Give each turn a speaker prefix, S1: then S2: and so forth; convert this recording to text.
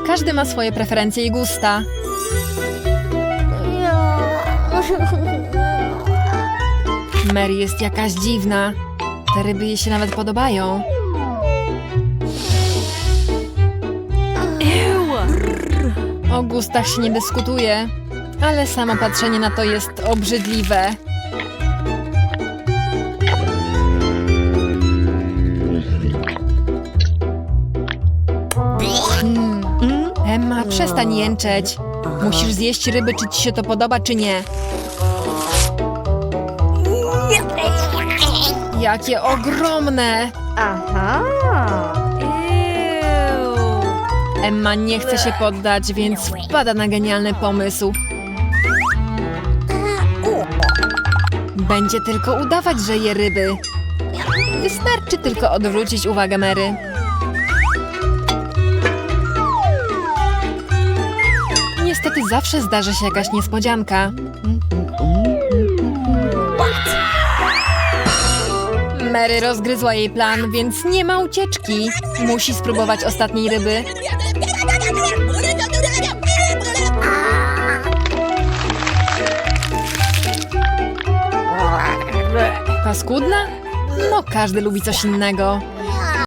S1: Każdy ma swoje preferencje i gusta. Mary jest jakaś dziwna. Te ryby jej się nawet podobają. O gustach się nie dyskutuje, ale samo patrzenie na to jest obrzydliwe. Emma, przestań jęczeć. Musisz zjeść ryby, czy ci się to podoba, czy nie. Jakie ogromne!
S2: Aha.
S1: Emma nie chce się poddać, więc wpada na genialny pomysł. Będzie tylko udawać, że je ryby. Wystarczy tylko odwrócić uwagę Mary. Zawsze zdarzy się jakaś niespodzianka. Mary rozgryzła jej plan, więc nie ma ucieczki. Musi spróbować ostatniej ryby. Paskudna? No, każdy lubi coś innego.